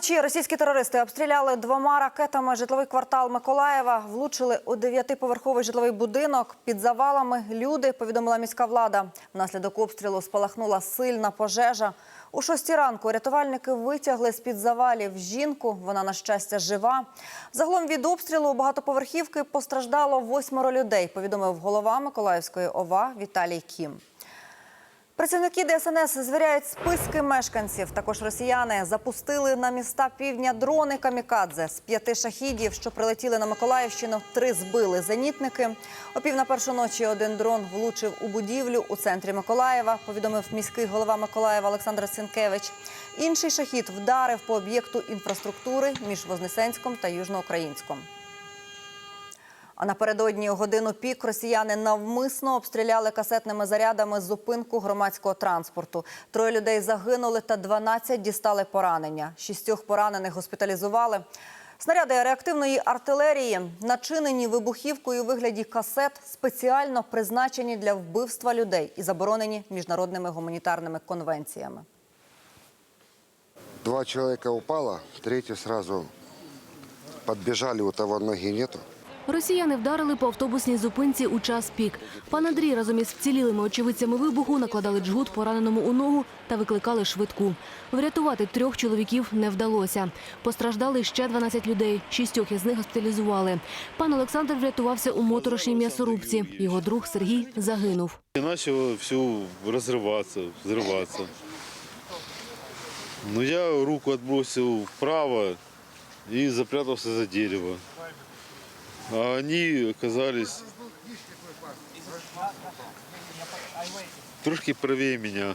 Уночі російські терористи обстріляли двома ракетами житловий квартал Миколаєва, влучили у дев'ятиповерховий житловий будинок. Під завалами люди, повідомила міська влада. Внаслідок обстрілу спалахнула сильна пожежа. У шостій ранку рятувальники витягли з-під завалів жінку. Вона, на щастя, жива. Загалом від обстрілу багатоповерхівки постраждало восьмеро людей, повідомив голова Миколаївської ОВА Віталій Кім. Працівники ДСНС звіряють списки мешканців. Також росіяни запустили на міста півдня дрони камікадзе з п'яти шахідів, що прилетіли на Миколаївщину. Три збили зенітники. О пів на першу ночі один дрон влучив у будівлю у центрі Миколаєва. Повідомив міський голова Миколаєва Олександр Сінкевич. Інший шахід вдарив по об'єкту інфраструктури між Вознесенськом та Южноукраїнськом. А напередодні годину пік росіяни навмисно обстріляли касетними зарядами зупинку громадського транспорту. Троє людей загинули та 12 дістали поранення. Шістьох поранених госпіталізували. Снаряди реактивної артилерії, начинені вибухівкою у вигляді касет, спеціально призначені для вбивства людей і заборонені міжнародними гуманітарними конвенціями. Два человека упало, третий сразу подбежали, у того ноги нету. Росіяни вдарили по автобусній зупинці у час пік. Пан Андрій разом із вцілілими очевидцями вибуху накладали джгут пораненому у ногу та викликали швидку. Врятувати трьох чоловіків не вдалося. Постраждали ще 12 людей. Шістьох із них госпіталізували. Пан Олександр врятувався у моторошній м'ясорубці. Його друг Сергій загинув. И начало все разрываться, взрываться. Но я руку отбросил вправо и запрятался за дерево. А они оказались трошки правее меня.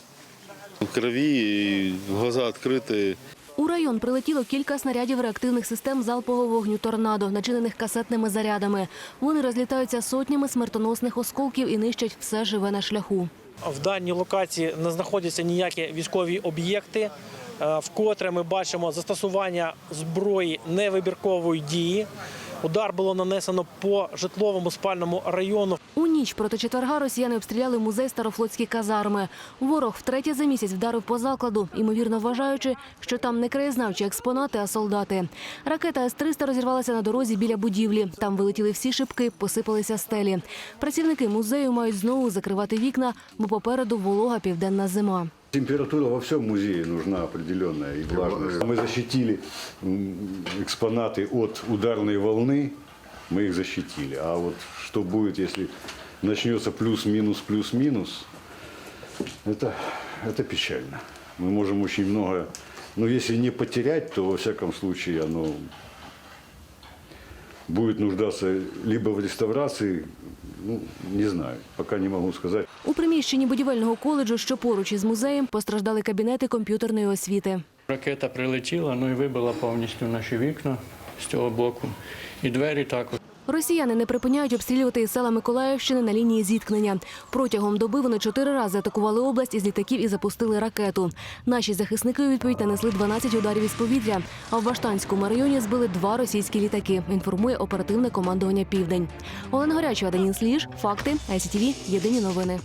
В крови и глаза открытые. У район прилетіло кілька снарядів реактивних систем залпового вогню торнадо, начинених касетними зарядами. Вони розлітаються сотнями смертоносних осколків і нищать все живе на шляху. В даній локації не знаходяться ніякі військові об'єкти, е, вкотре ми бачимо застосування зброї невибіркової дії. Удар було нанесено по житловому спальному району. У ніч проти четверга росіяни обстріляли музей старофлотські казарми. Ворог втретє за місяць вдарив по закладу, ймовірно вважаючи, що там не краєзнавчі експонати, а солдати. Ракета С-300 розірвалася на дорозі біля будівлі. Там вилетіли всі шибки, посипалися стелі. Працівники музею мають знову закривати вікна, бо попереду волога південна зима. Температура во всем музее нужна определенная и влажность. Мы защитили экспонаты от ударной волны, мы их защитили. А вот что будет, если начнется плюс-минус, плюс-минус, это, это печально. Мы можем очень много, но если не потерять, то во всяком случае оно будет нуждаться либо в реставрации, ну, не знаю, пока не могу сказать. Приміщенні будівельного коледжу, що поруч із музеєм, постраждали кабінети комп'ютерної освіти. Ракета прилетіла, ну і вибила повністю наші вікна з цього боку. І двері також. Росіяни не припиняють обстрілювати і села Миколаївщини на лінії зіткнення. Протягом доби вони чотири рази атакували область із літаків і запустили ракету. Наші захисники у відповідь нанесли 12 ударів із повітря. А в Баштанському районі збили два російські літаки. Інформує оперативне командування Південь. Олена Горячева, Данін Сліж, факти, ICTV, Єдині новини.